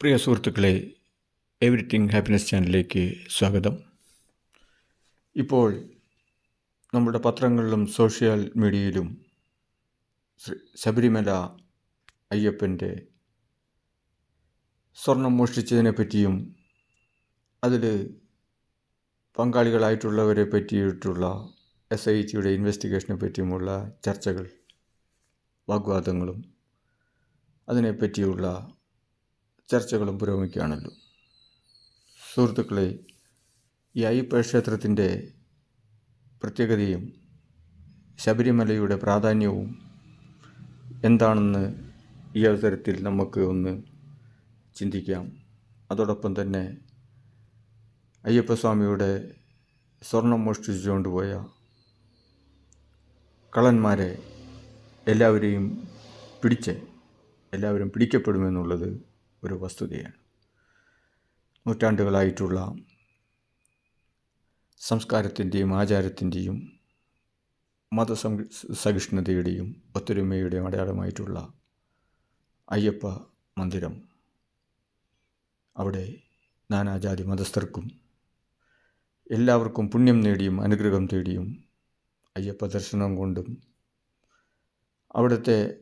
പ്രിയ സുഹൃത്തുക്കളെ everything happiness ചാനലിലേക്ക് സ്വാഗതം. ഇപ്പോൾ നമ്മുടെ പത്രങ്ങളിലും സോഷ്യൽ മീഡിയയിലും ശബരിമല അയ്യപ്പന്റെ സ്വർണം മോഷ്ടിച്ചതിനെ പറ്റിയും അതിൽ പങ്കാളികളായിട്ടുള്ളവരെ പറ്റിയിട്ടുള്ള എസ് ഐ ടിയുടെ ഇൻവെസ്റ്റിഗേഷനെ പറ്റിയുമുള്ള ചർച്ചകൾ വാഗ്വാദങ്ങളും അതിനെപ്പറ്റിയുള്ള ചർച്ചകളും പുരോഗമിക്കുകയാണല്ലോ. സുഹൃത്തുക്കളെ ഈ അയ്യപ്പ ക്ഷേത്രത്തിന്റെ പ്രത്യേകതയും ശബരിമലയുടെ പ്രാധാന്യവും എന്താണെന്ന് ഈ അവസരത്തിൽ നമുക്ക് ഒന്ന് ചിന്തിക്കാം. അതോടൊപ്പം തന്നെ അയ്യപ്പസ്വാമിയുടെ സ്വർണം മോഷ്ടിച്ചുകൊണ്ടുപോയ കള്ളന്മാരെ എല്ലാവരെയും പിടിച്ച് എല്ലാവരും പിടിക്കപ്പെടുമെന്നുള്ളത് ഒരു വസ്തുതയാണ്. നൂറ്റാണ്ടുകളായിട്ടുള്ള സംസ്കാരത്തിന്റെയും ആചാരത്തിന്റെയും മതസം സഹിഷ്ണുതയുടെയും ഒത്തൊരുമയുടെയും അടയാളമായിട്ടുള്ള അയ്യപ്പ മന്ദിരം. അവിടെ നാനാജാതി മതസ്ഥർക്കും എല്ലാവർക്കും പുണ്യം നേടിയും അനുഗ്രഹം തേടിയും അയ്യപ്പ ദർശനം കൊണ്ടും അവിടുത്തെ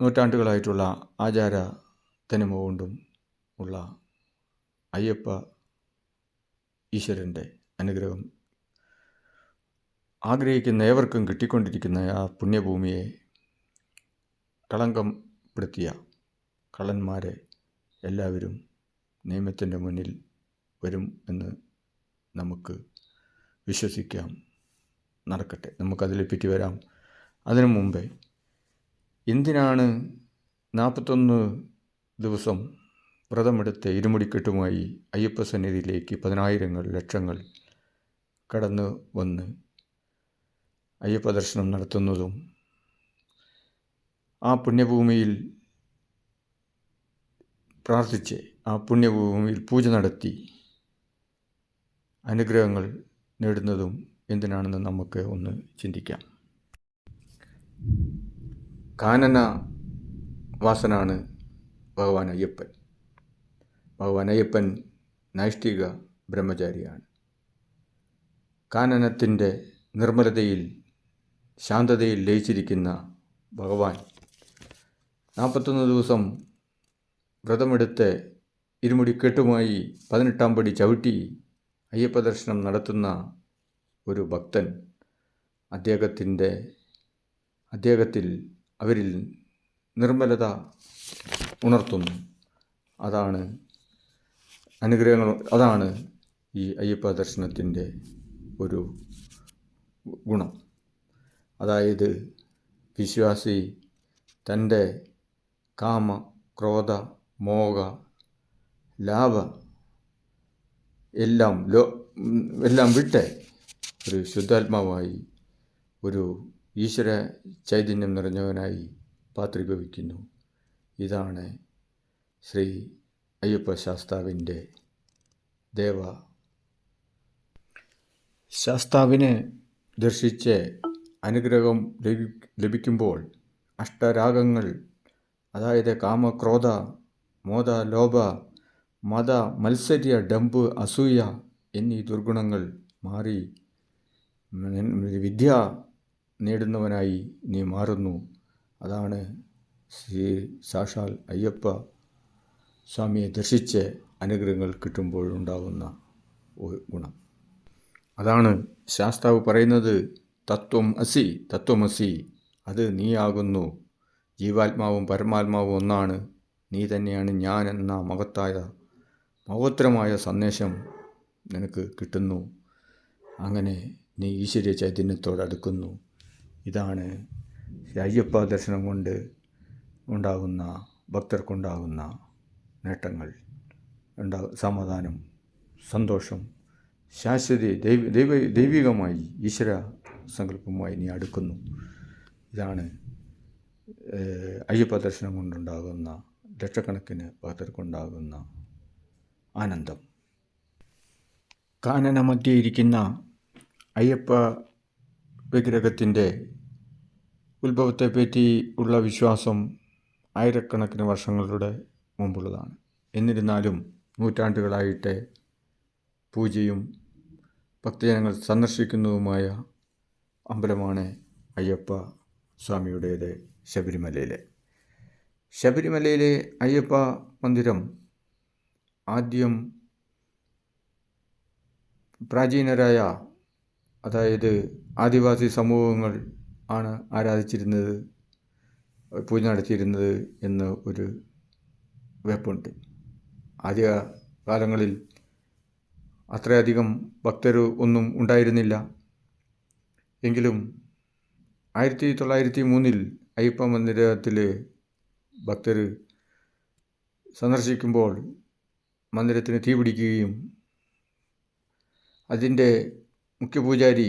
നൂറ്റാണ്ടുകളായിട്ടുള്ള ആചാര തനിമ കൊണ്ടും ഉള്ള അയ്യപ്പ ഈശ്വരന്റെ അനുഗ്രഹം ആഗ്രഹിക്കുന്ന ഏവർക്കും കിട്ടിക്കൊണ്ടിരിക്കുന്ന ആ പുണ്യഭൂമിയെ കളങ്കം പെടുത്തിയ കള്ളന്മാരെ എല്ലാവരും നിയമത്തിന്റെ മുന്നിൽ വരും എന്ന് നമുക്ക് വിശ്വസിക്കാം. നടക്കട്ടെ നമുക്കതിനെപ്പറ്റി വരാം. അതിനു മുമ്പേ എന്തിനാണ് നാൽപ്പത്തൊന്ന് ദിവസം വ്രതമെടുത്ത് ഇരുമുടിക്കെട്ടുമായി അയ്യപ്പ സന്നിധിയിലേക്ക് പതിനായിരങ്ങൾ ലക്ഷങ്ങൾ കടന്നു വന്ന് അയ്യപ്പ ദർശനം നടത്തുന്നതും ആ പുണ്യഭൂമിയിൽ പ്രാർത്ഥിച്ച് ആ പുണ്യഭൂമിയിൽ പൂജ നടത്തി അനുഗ്രഹങ്ങൾ നേടുന്നതും എന്തിനാണെന്ന് നമുക്ക് ഒന്ന് ചിന്തിക്കാം. കാനന വാസനാണ് ഭഗവാൻ അയ്യപ്പൻ. ഭഗവാൻ അയ്യപ്പൻ നൈഷ്ഠിക ബ്രഹ്മചാരിയാണ്. കാനനത്തിന്റെ നിർമ്മലതയിൽ ശാന്തതയിൽ ലയിച്ചിരിക്കുന്ന ഭഗവാൻ നാൽപ്പത്തൊന്ന് ദിവസം വ്രതമെടുത്ത് ഇരുമുടിക്കെട്ടുമായി പതിനെട്ടാം പടി ചവിട്ടി അയ്യപ്പ ദർശനം നടത്തുന്ന ഒരു ഭക്തൻ അദ്ദേഹത്തിന്റെ അദ്ദേഹത്തിൽ അവരിൽ നിർമ്മലത ഉണർത്തുന്നു. അതാണ് അനുഗ്രഹങ്ങൾ അതാണ് ഈ അയ്യപ്പ ദർശനത്തിന്റെ ഒരു ഗുണം. അതായത് വിശ്വാസി തന്റെ കാമ ക്രോധ മോഹ ലാഭ എല്ലാം ലോ എല്ലാം വിട്ട് ഒരു ശുദ്ധാത്മാവായി ഒരു ഈശ്വര ചൈതന്യം നിറഞ്ഞവനായി പാത്രീഭവിക്കുന്നു ഇതാണ് ശ്രീ അയ്യപ്പ ശാസ്താവിന്റെ ദേവ. ശാസ്താവിനെ ദർശിച്ച് അനുഗ്രഹം ലഭിക്കുമ്പോൾ അഷ്ടരാഗങ്ങൾ അതായത് കാമക്രോധ മോദ ലോഭ മത മത്സര്യ ഡംബ് അസൂയ എന്നീ ദുർഗുണങ്ങൾ മാറി വിദ്യ നേടുന്നവനായി നീ മാറുന്നു. അതാണ് ശ്രീ സാക്ഷാൽ അയ്യപ്പ സ്വാമിയെ ദർശിച്ച് അനുഗ്രഹങ്ങൾ കിട്ടുമ്പോഴുണ്ടാകുന്ന ഒരു ഗുണം. അതാണ് ശാസ്താവ് പറയുന്നത് തത്വം അസി തത്വമസി അത് നീയാകുന്നു. ജീവാത്മാവും പരമാത്മാവും ഒന്നാണ്. നീ തന്നെയാണ് ഞാൻ എന്ന മഹത്തായ മഹോത്തരമായ സന്ദേശം നിനക്ക് കിട്ടുന്നു. അങ്ങനെ നീ ഈശ്വര്യ ചൈതന്യത്തോടടുക്കുന്നു ഇതാണ് അയ്യപ്പ ദർശനം കൊണ്ട് ഉണ്ടാകുന്ന ഭക്തർക്കുണ്ടാകുന്ന നേട്ടങ്ങൾ ഉണ്ടാ സമാധാനം സന്തോഷം ശാശ്വതി ദൈവ ദൈവ ദൈവികമായി ഈശ്വര സങ്കല്പമായി നീ അടുക്കുന്നു. ഇതാണ് അയ്യപ്പ ദർശനം കൊണ്ടുണ്ടാകുന്ന ലക്ഷക്കണക്കിന് ഭക്തർക്കുണ്ടാകുന്ന ആനന്ദം. കാനന മധ്യയിരിക്കുന്ന അയ്യപ്പ വിഗ്രഹത്തിന്റെ ഉത്ഭവത്തെപ്പറ്റി ഉള്ള വിശ്വാസം ആയിരക്കണക്കിന് വർഷങ്ങളുടെ മുമ്പുള്ളതാണ്. എന്നിരുന്നാലും നൂറ്റാണ്ടുകളായിട്ട് പൂജയും ഭക്തജനങ്ങൾ സന്ദർശിക്കുന്നതുമായ അമ്പലമാണ് അയ്യപ്പ സ്വാമിയുടേത് ശബരിമലയിലെ. ശബരിമലയിലെ അയ്യപ്പ മന്ദിരം ആദ്യം പ്രാചീനരായ അതായത് ആദിവാസി സമൂഹങ്ങൾ ആണ് ആരാധിച്ചിരുന്നത്. പൂജ നടത്തിയിരുന്നത് എന്ന് ഒരു വെപ്പുണ്ട്. ആദ്യ കാലങ്ങളിൽ അത്രയധികം ഭക്തർ ഒന്നും ഉണ്ടായിരുന്നില്ല. എങ്കിലും ആയിരത്തി തൊള്ളായിരത്തി മൂന്നിൽ അയ്യപ്പ മന്ദിരത്തിൽ ഭക്തർ സന്ദർശിക്കുമ്പോൾ മന്ദിരത്തിന് തീ പിടിക്കുകയും അതിന്റെ മുഖ്യപൂജാരി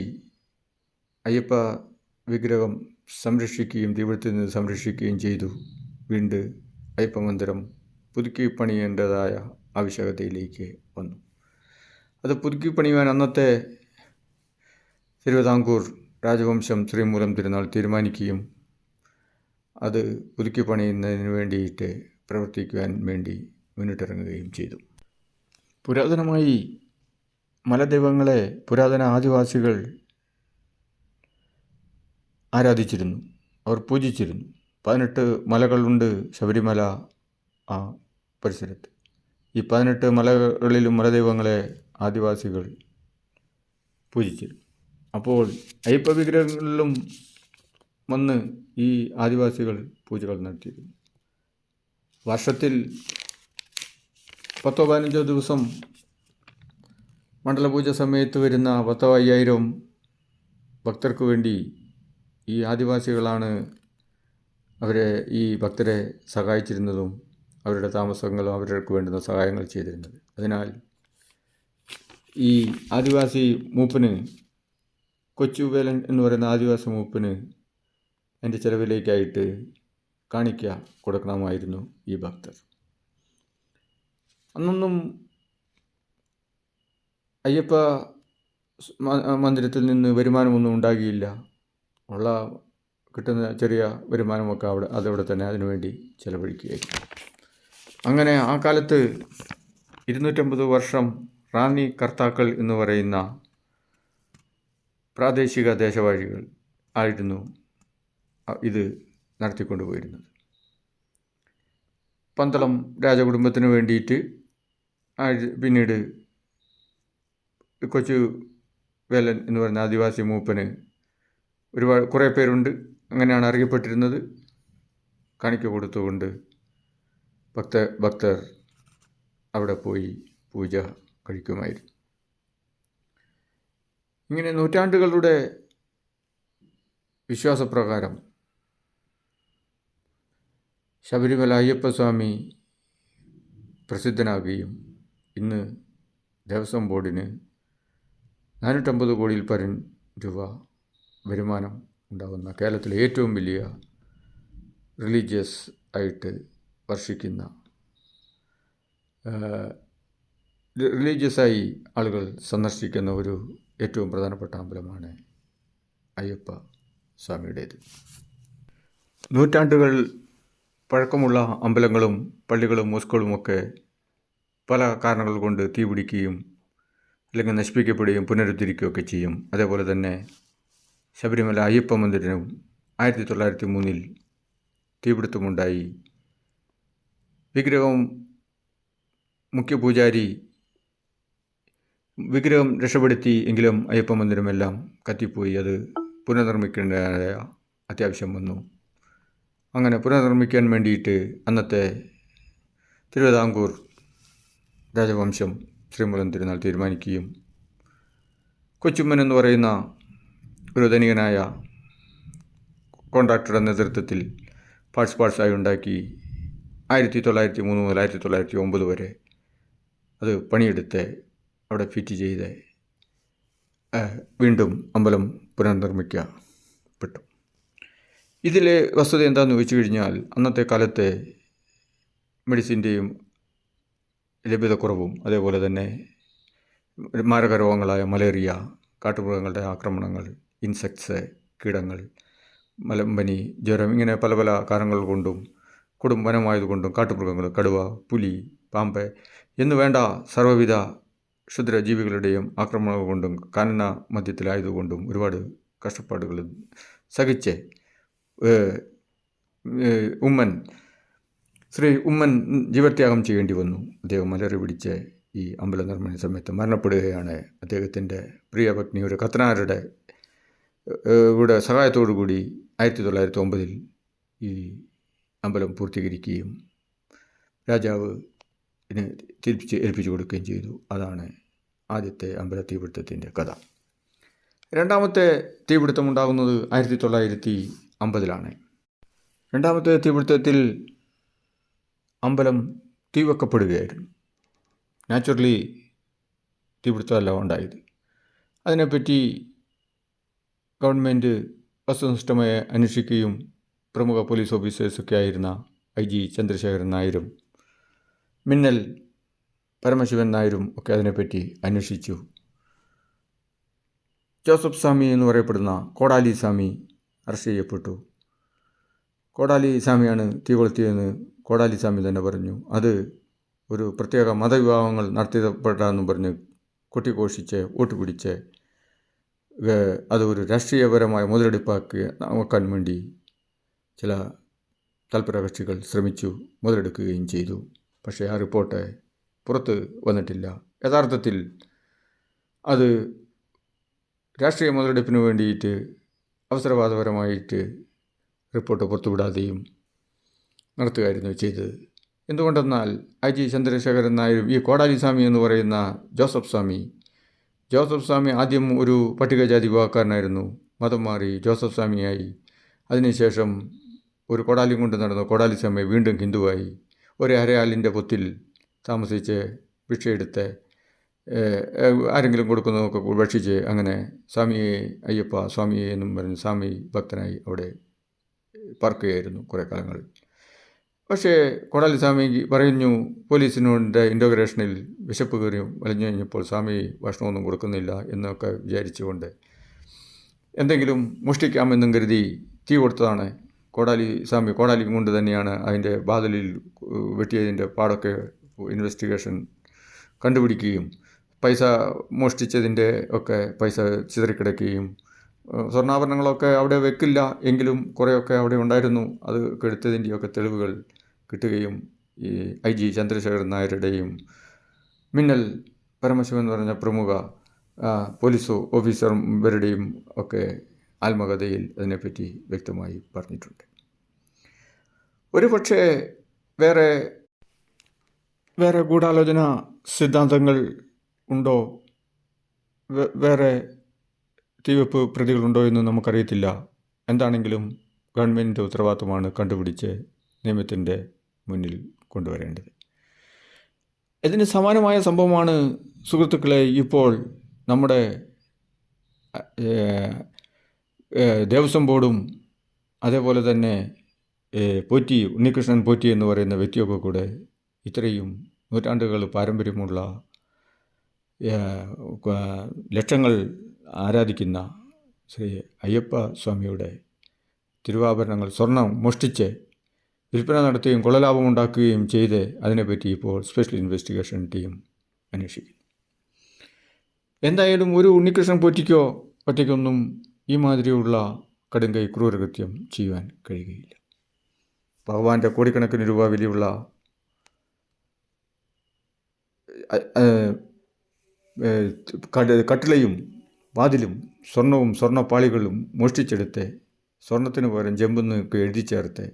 അയ്യപ്പ വിഗ്രഹം സംരക്ഷിക്കുകയും ദൈവത്തിൽ നിന്ന് സംരക്ഷിക്കുകയും ചെയ്തു. വീണ്ടും അയ്യപ്പമന്ദിരം പുതുക്കി പണിയേണ്ടതായ ആവശ്യകതയിലേക്ക് വന്നു. അത് പുതുക്കി പണിയുവാൻ അന്നത്തെ തിരുവിതാംകൂർ രാജവംശം ശ്രീമൂലം തിരുനാൾ തീരുമാനിക്കുകയും അത് പുതുക്കി പണിയുന്നതിന് വേണ്ടിയിട്ട് പ്രവർത്തിക്കുവാൻ വേണ്ടി മുന്നിട്ടിറങ്ങുകയും ചെയ്തു. പുരാതനമായി മലദൈവങ്ങളെ പുരാതന ആദിവാസികൾ ആരാധിച്ചിരുന്നു. അവർ പൂജിച്ചിരുന്നു. പതിനെട്ട് മലകളുണ്ട് ശബരിമല ആ പരിസരത്ത്. ഈ പതിനെട്ട് മലകളിലും മലദൈവങ്ങളെ ആദിവാസികൾ പൂജിച്ചിരുന്നു. അപ്പോൾ അയ്യപ്പ വിഗ്രഹങ്ങളിലും വന്ന് ഈ ആദിവാസികൾ പൂജകൾ നടത്തിയിരുന്നു. വർഷത്തിൽ പത്തോ പതിനഞ്ചോ ദിവസം മണ്ഡലപൂജ സമയത്ത് വരുന്ന പത്തോ അയ്യായിരം ഭക്തർക്ക് വേണ്ടി ഈ ആദിവാസികളാണ് അവരെ ഈ ഭക്തരെ സഹായിച്ചിരുന്നതും അവരുടെ താമസങ്ങളും അവർക്ക് വേണ്ടുന്ന സഹായങ്ങൾ ചെയ്തിരുന്നത്. അതിനാൽ ഈ ആദിവാസി മൂപ്പന് കൊച്ചുവേലൻ എന്ന് പറയുന്ന ആദിവാസി മൂപ്പന് എന്റെ ചിലവിലേക്കായിട്ട് കാണിക്ക കൊടുക്കണമായിരുന്നു ഈ ഭക്തർ. അന്നൊന്നും അയ്യപ്പ മന്ദിരത്തിൽ നിന്ന് വരുമാനമൊന്നും ഉണ്ടാകിയില്ല. ഉള്ള കിട്ടുന്ന ചെറിയ വരുമാനമൊക്കെ അവിടെ അതവിടെ തന്നെ അതിനുവേണ്ടി ചിലവഴിക്കുകയായിരുന്നു അങ്ങനെ ആ കാലത്ത് ഇരുന്നൂറ്റമ്പത് വർഷം റാന്നി കർത്താക്കൾ എന്ന് പറയുന്ന പ്രാദേശിക ദേശവാഴികൾ ആയിരുന്നു ഇത് നടത്തിക്കൊണ്ടുപോയിരുന്നത് പന്തളം രാജകുടുംബത്തിന് വേണ്ടിയിട്ട് പിന്നീട് കൊച്ചു വേലൻ എന്ന് പറയുന്ന ആദിവാസി മൂപ്പന് ഒരുപാട് കുറേ പേരുണ്ട്. അങ്ങനെയാണ് അറിയപ്പെട്ടിരുന്നത്. കാണിക്ക കൊടുത്തുകൊണ്ട് ഭക്ത ഭക്തർ അവിടെ പോയി പൂജ കഴിക്കുമായിരുന്നു. ഇങ്ങനെ നൂറ്റാണ്ടുകളുടെ വിശ്വാസപ്രകാരം ശബരിമല അയ്യപ്പസ്വാമി പ്രസിദ്ധനാകുകയും ഇന്ന് ദേവസ്വം ബോർഡിന് നാനൂറ്റമ്പത് കോടിയിൽ പരം രൂപ വരുമാനം ഉണ്ടാകുന്ന കേരളത്തിലെ ഏറ്റവും വലിയ റിലീജിയസ് ആയിട്ട് വർഷിക്കുന്ന റിലീജിയസായി ആളുകൾ സന്ദർശിക്കുന്ന ഒരു ഏറ്റവും പ്രധാനപ്പെട്ട അമ്പലമാണ് അയ്യപ്പ സ്വാമിയുടേത്. നൂറ്റാണ്ടുകൾ പഴക്കമുള്ള അമ്പലങ്ങളും പള്ളികളും മോസ്കുകളുമൊക്കെ പല കാരണങ്ങൾ കൊണ്ട് തീപിടിക്കുകയും അല്ലെങ്കിൽ നശിപ്പിക്കപ്പെടുകയും പുനരുദ്ധരിക്കുകയൊക്കെ ചെയ്യും. അതേപോലെ തന്നെ ശബരിമല അയ്യപ്പ മന്ദിരവും ആയിരത്തി തൊള്ളായിരത്തി മൂന്നിൽ തീപിടുത്തമുണ്ടായി. വിഗ്രഹം മുഖ്യപൂജാരി വിഗ്രഹം രക്ഷപ്പെടുത്തി എങ്കിലും അയ്യപ്പ മന്ദിരമെല്ലാം കത്തിപ്പോയി. അത് പുനർനിർമ്മിക്കേണ്ടതായ അത്യാവശ്യം വന്നു. അങ്ങനെ പുനർനിർമ്മിക്കാൻ വേണ്ടിയിട്ട് അന്നത്തെ തിരുവിതാംകൂർ രാജവംശം ശ്രീമൂലം തിരുനാൾ തീരുമാനിക്കുകയും കൊച്ചുമ്മൻ എന്ന് പറയുന്ന ഒരു ധനികനായ കോൺട്രാക്ടറുടെ നേതൃത്വത്തിൽ പാർട്സ് പാർട്സായി ഉണ്ടാക്കി ആയിരത്തി തൊള്ളായിരത്തി മൂന്ന് മുതൽ ആയിരത്തി തൊള്ളായിരത്തി ഒമ്പത് വരെ അത് പണിയെടുത്ത് അവിടെ ഫിറ്റ് ചെയ്ത് വീണ്ടും അമ്പലം പുനർനിർമ്മിക്കപ്പെട്ടു. ഇതിലെ വസ്തുത എന്താണെന്ന് വെച്ച് കഴിഞ്ഞാൽ അന്നത്തെ കാലത്തെ മെഡിസിന്റെയും ലഭ്യതക്കുറവും അതേപോലെ തന്നെ മാരക രോഗങ്ങളായ മലേറിയ കാട്ടുമൃഗങ്ങളുടെ ആക്രമണങ്ങൾ ഇൻസെക്ട്സ് കീടങ്ങൾ മലമ്പനി ജ്വരം ഇങ്ങനെ പല പല കാരണങ്ങൾ കൊണ്ടും കൊടും വനമായതുകൊണ്ടും കാട്ടുമൃഗങ്ങൾ കടുവ പുലി പാമ്പ് എന്നു വേണ്ട സർവവിധ ക്ഷുദ്രജീവികളുടെയും ആക്രമണം കൊണ്ടും കാനന മധ്യത്തിലായതുകൊണ്ടും ഒരുപാട് കഷ്ടപ്പാടുകൾ സഹിച്ച് ഉമ്മൻ ശ്രീ ഉമ്മൻ ജീവത്യാഗം ചെയ്യേണ്ടി വന്നു. അദ്ദേഹം മലറി പിടിച്ച് ഈ അമ്പല നിർമ്മാണ സമയത്ത് മരണപ്പെടുകയാണ്. അദ്ദേഹത്തിന്റെ പ്രിയ പത്നി ഒരു കത്തനാരുടെ കൂടെ സഹായത്തോടു കൂടി ആയിരത്തി തൊള്ളായിരത്തി ഒമ്പതിൽ ഈ അമ്പലം പൂർത്തീകരിക്കുകയും രാജാവ് ഇതിനെ തിരിപ്പിച്ച് ഏൽപ്പിച്ചു കൊടുക്കുകയും ചെയ്തു. അതാണ് ആദ്യത്തെ അമ്പല തീപിടുത്തത്തിന്റെ കഥ. രണ്ടാമത്തെ തീപിടുത്തം ഉണ്ടാകുന്നത് ആയിരത്തി തൊള്ളായിരത്തി അമ്പതിലാണ് രണ്ടാമത്തെ തീപിടുത്തത്തിൽ അമ്പലം തീവെക്കപ്പെടുകയായിരുന്നു. നാച്ചുറലി തീപിടുത്തമല്ല ഉണ്ടായത്. അതിനെപ്പറ്റി ഗവൺമെന്റ് വസ്തുനിഷ്ഠമായി അന്വേഷിക്കുകയും പ്രമുഖ പോലീസ് ഓഫീസേഴ്സൊക്കെ ആയിരുന്ന ഐ ജി ചന്ദ്രശേഖരൻ നായരും മിന്നൽ പരമശിവൻ നായരും ഒക്കെ അതിനെപ്പറ്റി അന്വേഷിച്ചു. ജോസഫ് സ്വാമി എന്ന് പറയപ്പെടുന്ന കോടാലി സ്വാമി അറസ്റ്റ് ചെയ്യപ്പെട്ടു. കോടാലി സ്വാമിയാണ് തീ കൊളുത്തിയതെന്ന് കോടാലി സ്വാമി തന്നെ പറഞ്ഞു. അത് ഒരു പ്രത്യേക മതവിഭാഗങ്ങൾ നടത്തിയപ്പെട്ടാന്ന് പറഞ്ഞ് കൊട്ടിഘോഷിച്ച് വോട്ട് പിടിച്ച് ഏഹ്, അത് ഒരു രാഷ്ട്രീയപരമായ മുതലെടുപ്പാക്കി നോക്കാൻ വേണ്ടി ചില തൽപര കക്ഷികൾ ശ്രമിച്ചു മുതലെടുക്കുകയും ചെയ്തു. പക്ഷേ ആ റിപ്പോർട്ട് പുറത്ത് വന്നിട്ടില്ല. യഥാർത്ഥത്തിൽ അത് രാഷ്ട്രീയ മുതലെടുപ്പിന് വേണ്ടിയിട്ട് അവസരവാദപരമായിട്ട് റിപ്പോർട്ട് പുറത്തുവിടാതെയും നടത്തുകയായിരുന്നു ചെയ്തത്. എന്തുകൊണ്ടെന്നാൽ ഐ ജി ചന്ദ്രശേഖരൻ നായരും ഈ കോടാലി സ്വാമി എന്ന് പറയുന്ന ജോസഫ് സ്വാമി ജോസഫ് സ്വാമി ആദ്യം ഒരു പട്ടികജാതി വിഭാഗക്കാരനായിരുന്നു മതം മാറി ജോസഫ് സ്വാമിയായി. അതിനുശേഷം ഒരു കൊടാലി കൊണ്ട് നടന്ന കൊടാലി സ്വാമി വീണ്ടും ഹിന്ദുവായി. ഒരു അരയാലിന്റെ പൊത്തിൽ താമസിച്ച് ഭിക്ഷയെടുത്ത് ആരെങ്കിലും കൊടുക്കുന്നതൊക്കെ ഭക്ഷിച്ച് അങ്ങനെ സ്വാമിയെ അയ്യപ്പ സ്വാമിയെ എന്നും പറഞ്ഞ് സ്വാമി ഭക്തനായി അവിടെ പാർക്കുകയായിരുന്നു കുറേ കാലങ്ങൾ. പക്ഷേ കോടാലി സ്വാമി പറഞ്ഞു പോലീസിനോടെ ഇന്റോഗ്രേഷനിൽ വിശപ്പ് കയറി വലിഞ്ഞു കഴിഞ്ഞപ്പോൾ സ്വാമി ഭക്ഷണമൊന്നും കൊടുക്കുന്നില്ല എന്നൊക്കെ വിചാരിച്ചുകൊണ്ട് എന്തെങ്കിലും മോഷ്ടിക്കാമെന്നും കരുതി തീ കൊടുത്തതാണ്. കോടാലി സ്വാമി കോടാലി കൊണ്ട് തന്നെയാണ് അതിന്റെ ബാദലിൽ വെട്ടിയതിന്റെ പാടൊക്കെ ഇൻവെസ്റ്റിഗേഷൻ കണ്ടുപിടിക്കുകയും പൈസ മോഷ്ടിച്ചതിന്റെ ഒക്കെ പൈസ ചിതറിക്കിടക്കുകയും സ്വർണാഭരണങ്ങളൊക്കെ അവിടെ വെക്കില്ല എങ്കിലും കുറേയൊക്കെ അവിടെ ഉണ്ടായിരുന്നു. അത് കെടുത്തതിന്റെയൊക്കെ തെളിവുകൾ കിട്ടുകയും ഈ ഐ ജി ചന്ദ്രശേഖരൻ നായരുടെയും മിന്നൽ പരമശിവൻ എന്ന് പറഞ്ഞ പ്രമുഖ പോലീസ് ഓഫീസർമാരുടെയും ഒക്കെ ആത്മകഥയിൽ അതിനെപ്പറ്റി വ്യക്തമായി പറഞ്ഞിട്ടുണ്ട്. ഒരു പക്ഷേ വേറെ വേറെ ഗൂഢാലോചന സിദ്ധാന്തങ്ങൾ ഉണ്ടോ? വേറെ തീവെപ്പ് പ്രതികളുണ്ടോ എന്ന് നമുക്കറിയത്തില്ല. എന്താണെങ്കിലും ഗവൺമെന്റിന്റെ ഉത്തരവാദിത്തമാണ് കണ്ടുപിടിച്ച് നിയമത്തിന്റെ മുന്നിൽ കൊണ്ടുവരേണ്ടത്. ഇതിന് സമാനമായ സംഭവമാണ് സുഹൃത്തുക്കളെ ഇപ്പോൾ നമ്മുടെ ദേവസ്വം ബോർഡും അതേപോലെ തന്നെ പോറ്റി ഉണ്ണികൃഷ്ണൻ പോറ്റി എന്ന് പറയുന്ന വ്യക്തിയൊക്കെ കൂടെ ഇത്രയും നൂറ്റാണ്ടുകൾ പാരമ്പര്യമുള്ള ലക്ഷങ്ങൾ ആരാധിക്കുന്ന ശ്രീ അയ്യപ്പ സ്വാമിയുടെ തിരുവാഭരണങ്ങൾ സ്വർണം മോഷ്ടിച്ച് വിൽപ്പന നടത്തുകയും കൊള്ളലാഭമുണ്ടാക്കുകയും ചെയ്ത് അതിനെപ്പറ്റി ഇപ്പോൾ സ്പെഷ്യൽ ഇൻവെസ്റ്റിഗേഷൻ ടീം അന്വേഷിക്കുന്നു. എന്തായാലും ഒരു ഉണ്ണികൃഷ്ണൻ പൊറ്റിക്കോ ഒറ്റയ്ക്കൊന്നും ഈ മാതിരിയുള്ള കടുങ്കൈ ക്രൂരകൃത്യം ചെയ്യുവാൻ കഴിയുകയില്ല. ഭഗവാന്റെ കോടിക്കണക്കിന് രൂപ വിലയുള്ള കട്ടിളയും വാതിലും സ്വർണവും സ്വർണപ്പാളികളും മോഷ്ടിച്ചെടുത്ത് സ്വർണത്തിന് പകരം ജമ്പെന്നൊക്കെ എഴുതി ചേർത്ത്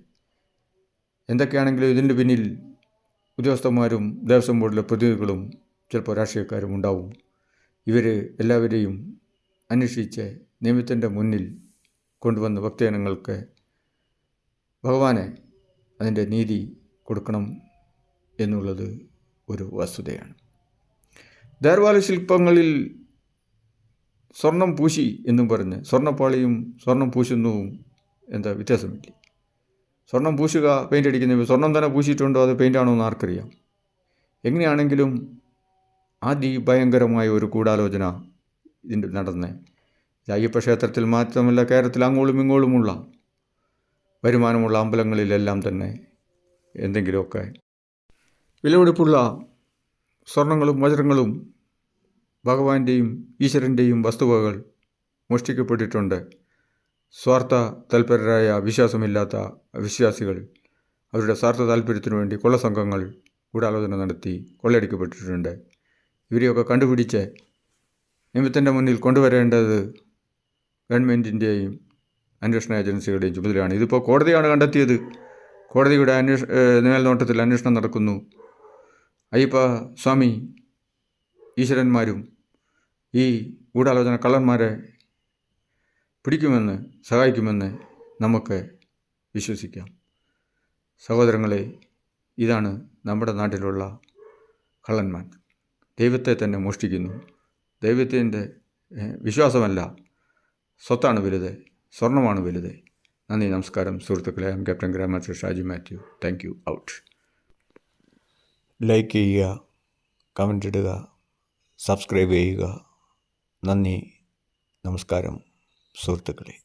എന്തൊക്കെയാണെങ്കിലും ഇതിന്റെ പിന്നിൽ ഉദ്യോഗസ്ഥന്മാരും ദേവസ്വം ബോർഡിലെ പ്രതിനിധികളും ചിലപ്പോൾ രാഷ്ട്രീയക്കാരും ഉണ്ടാവും. ഇവർ എല്ലാവരെയും അന്വേഷിച്ച് നിയമത്തിന്റെ മുന്നിൽ കൊണ്ടുവന്ന ഭക്തജനങ്ങൾക്ക് ഭഗവാനെ അതിന്റെ നീതി കൊടുക്കണം എന്നുള്ളത് ഒരു വസ്തുതയാണ്. ദേർവാല ശില്പങ്ങളിൽ സ്വർണം പൂശി എന്നും പറഞ്ഞ് സ്വർണപ്പാളിയും സ്വർണം പൂശുന്നതും എന്താ വ്യത്യാസമില്ല? സ്വർണം പൂശുക പെയിന്റ് അടിക്കുന്ന സ്വർണം തന്നെ പൂശിയിട്ടുണ്ടോ? അത് പെയിന്റാണോ എന്ന് ആർക്കറിയാം. എങ്ങനെയാണെങ്കിലും അതിഭയങ്കരമായ ഒരു കൂടാലോചന ഇതിന്റെ നടന്ന്. അയ്യപ്പ ക്ഷേത്രത്തിൽ മാത്രമല്ല കേരളത്തിൽ അങ്ങോളും ഇങ്ങോളുമുള്ള വരുമാനമുള്ള അമ്പലങ്ങളിലെല്ലാം തന്നെ എന്തെങ്കിലുമൊക്കെ വിലപിടിപ്പുള്ള സ്വർണങ്ങളും വജ്രങ്ങളും ഭഗവാന്റെയും ഈശ്വരന്റെയും വസ്തുവകൾ മോഷ്ടിക്കപ്പെട്ടിട്ടുണ്ട്. സ്വാർത്ഥ തൽപരരായ വിശ്വാസമില്ലാത്ത വിശ്വാസികൾ അവരുടെ സ്വാർത്ഥ താല്പര്യത്തിനു വേണ്ടി കൊള്ളസംഘങ്ങൾ ഗൂഢാലോചന നടത്തി കൊള്ളയടിക്കപ്പെട്ടിട്ടുണ്ട്. ഇവരെയൊക്കെ കണ്ടുപിടിച്ച് നിയമത്തിന്റെ മുന്നിൽ കൊണ്ടുവരേണ്ടത് ഗവൺമെന്റിന്റെയും അന്വേഷണ ഏജൻസികളുടെയും ചുമതലയാണ്. ഇതിപ്പോൾ കോടതിയാണ് കണ്ടെത്തിയത്. കോടതിയുടെ അന്വേഷ മേൽനോട്ടത്തിൽ അന്വേഷണം നടക്കുന്നു. അയ്യപ്പ സ്വാമി ഈശ്വരന്മാരും ഈ ഗൂഢാലോചന കള്ളന്മാരെ പിടിക്കുമെന്ന് സഹായിക്കുമെന്ന് നമുക്ക് വിശ്വസിക്കാം. സഹോദരങ്ങളെ ഇതാണ് നമ്മുടെ നാട്ടിലുള്ള കള്ളന്മാർ. ദൈവത്തെ തന്നെ മോഷ്ടിക്കുന്നു. ദൈവത്തിന്റെ വിശ്വാസമല്ല. സ്വത്താണ് വലുത് സ്വർണമാണ് വലുത്. നന്ദി നമസ്കാരം സുഹൃത്തുക്കളെ. M captain grandmaster Shaji Mathew thank you out like ചെയ്യുക കമന്റ് ഇടുക സബ്സ്ക്രൈബ് ചെയ്യുക. നന്ദി നമസ്കാരം. സുഹൃത്തുക്കളെ.